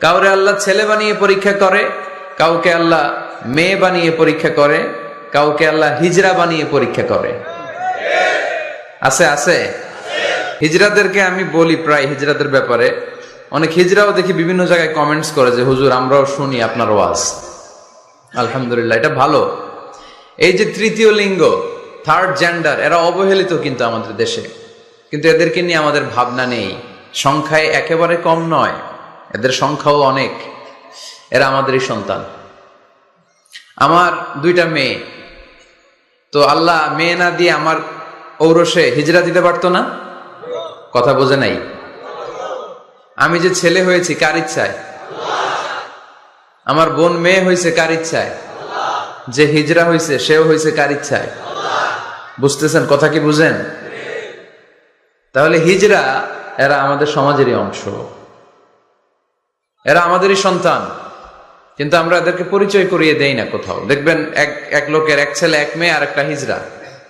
কাউরে আল্লাহ ছেলে বানিয়ে পরীক্ষা করে, কাউকে আল্লাহ মেয়ে বানিয়ে পরীক্ষা করে, কাউকে আল্লাহ হিজরা বানিয়ে পরীক্ষা করে। আছে আছে? হিজরাদেরকে আমি বলি প্রায় হিজরাদের ব্যাপারে। অনেক হিজরাও দেখি বিভিন্ন জায়গায় কমেন্টস করে যে, হুজুর, আমরাও শুনি আপনার ওয়াজ। আলহামদুলিল্লাহ, এটা ভালো। এই যে তৃতীয় লিঙ্গ থার্ড জেন্ডার এরা অবহেলিত কিন্তু আমাদের দেশে। কিন্তু এদেরকে নিয়ে আমাদের ভাবনা নেই। সংখ্যায় একেবারে কম নয়। এদের সংখ্যাও অনেক। এরা আমাদেরই সন্তান। আমার দুইটা মেয়ে। তো আল্লাহ মেয়ে না দিয়ে আমার ঔরসে হিজরা দিতে পারতো না? কথা বোঝে নাই। আমি যে ছেলে হয়েছি, কার ইচ্ছায়? আমার বোন মেয়ে হয়েছে, কার ইচ্ছায়? যে হিজরা হয়েছে, সেও হয়েছে, কার ইচ্ছায়? বুঝতেছেন কথা কি বুঝেন? তাহলে হিজরা এরা আমাদের সমাজেরই অংশ। এরা আমাদেরই সন্তান। কিন্তু আমরা এদেরকে পরিচয় করিয়ে দেই না কোথাও। দেখবেন এক এক লোকের এক ছেলে, এক মেয়ে আর একটা হিজরা।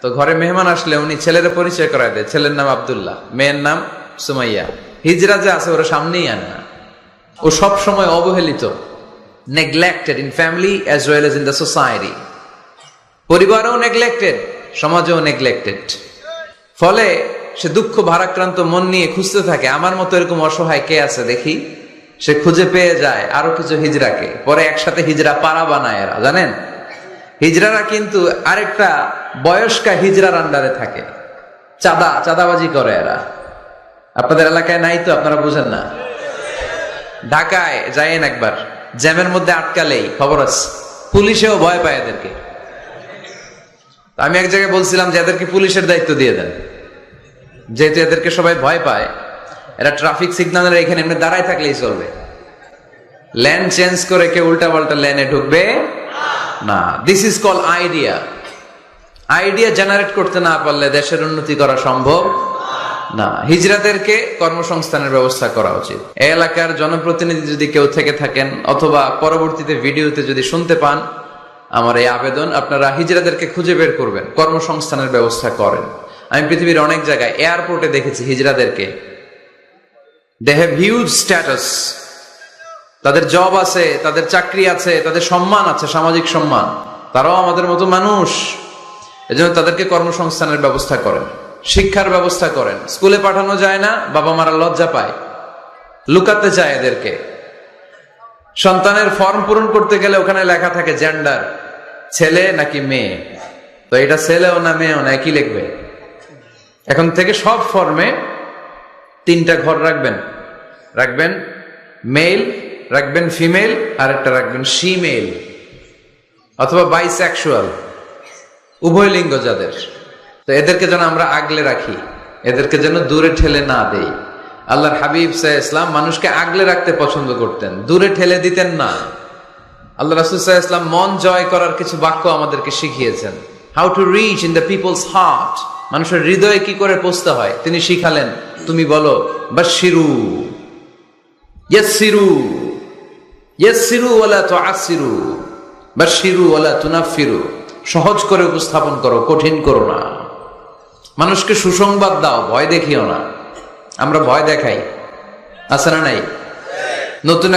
তো ঘরে মেহমান আসলে উনি ছেলের পরিচয় করায় দেয়। ছেলের নাম আব্দুল্লাহ, মেয়ের নাম সুমাইয়া। হিজরা যে আছে, ওরা সামনেই আনে না। ও সব সময় অবহেলিত neglected in family as well as in the society পরিবারও নেগলেক্টেড সমাজেও নেগলেক্টেড ফলে সে দুঃখ, ভারাক্রান্ত মন নিয়ে খুঁজতে থাকে, আমার মতো এরকম অসহায় কে আছে দেখি? সে খুঁজে পেয়ে যায় আরও কিছু হিজড়াকে পরে একসাথে হিজড়া পাড়া বানায় এরা, জানেন? হিজড়ারা কিন্তু আরেকটা বয়স্কা হিজড়ার আন্ডারে থাকে। চাঁদা, চাঁদাবাজি করে এরা। আপনাদের এলাকায় নাই তো, আপনারা বুঝেন না? ঢাকায় যাইয়েন একবার। জ্যামের মধ্যে আটকালেই, খবর আছে। পুলিশেও ভয় পায় এদেরকে। আমি এক জায়গায় বলছিলাম যে, এদেরকে পুলিশের দায়িত্ব দিয়ে দেন। যেহেতু এদেরকে সবাই ভয় পায় এরা ট্রাফিক সিগন্যালের এখানে এমনি দাঁড়ায় থাকলেই চলবে। ল্যান চেঞ্জ করে কেউ উল্টা পাল্টা ল্যানে ঢুকবে? না। This is call idea idea generate করতে না পারলে দেশের উন্নতি করা সম্ভব না। হিজরাদেরকে কর্মসংস্থানের ব্যবস্থা করা উচিত। এলাকার জনপ্রতিনিধি যদি কেউ থেকে থাকেন অথবা পরবর্তীতে ভিডিওতে যদি শুনতে পান, আমার এই আবেদন আপনারা হিজরাদেরকে খুঁজে বের করবেন, কর্মসংস্থানের ব্যবস্থা করেন। আমি পৃথিবীর অনেক জায়গায় এয়ারপোর্টে দেখেছি হিজরাদেরকে দে হ্যাভ হিউজ স্ট্যাটাস তাদের জব আছে, তাদের চাকরি আছে, তাদের সম্মান আছে, সামাজিক সম্মান। তারাও আমাদের মতো মানুষ। এজন্য তাদেরকে কর্মসংস্থানের ব্যবস্থা করেন, শিক্ষার ব্যবস্থা করেন। স্কুলে পাঠানো যায় না, বাবা মারা লজ্জা পায়। লুকাতে চায় এদেরকে। সন্তানের ফর্ম পূরণ করতে গেলে ওখানে লেখা থাকে জেন্ডার ছেলে নাকি মেয়ে। তো এটা ছেলেও না মেয়েও না, একই লিখবে। এখন থেকে সব ফর্মে তিনটা ঘর রাখবেন। রাখবেন মেল রাখবেন ফিমেল আর একটা রাখবেন সিমেল অথবা বাইসেক্সুয়াল উভয় লিঙ্গ যাদের তো এদেরকে যেন আমরা আগলে রাখি, এদেরকে যেন দূরে ঠেলে না দেই। আল্লাহর হাবিব সাহ ইসলাম মানুষকে আগলে রাখতে পছন্দ করতেন, দূরে ঠেলে দিতেন না। আল্লাহ রাসুল সাহ ইসলাম মন জয় করার কিছু বাক্য আমাদেরকে শিখিয়েছেন। How to reach in the people's heart মানুষের হৃদয়ে কি করে পৌঁছতে হয়, তিনি শিখালেন। তুমি বলো বাশিরু ইয়াসিরু ইয়াসিরু ওয়ালা তুআসিরু বাশিরু ওয়ালা তুনাফিরু সহজ করে উপস্থাপন করো, কঠিন করো না। মানুষকে সুসংবাদ দাও, ভয় দেখিও না। আমরা ভয় দেখাই। আছে না নাই? নতুন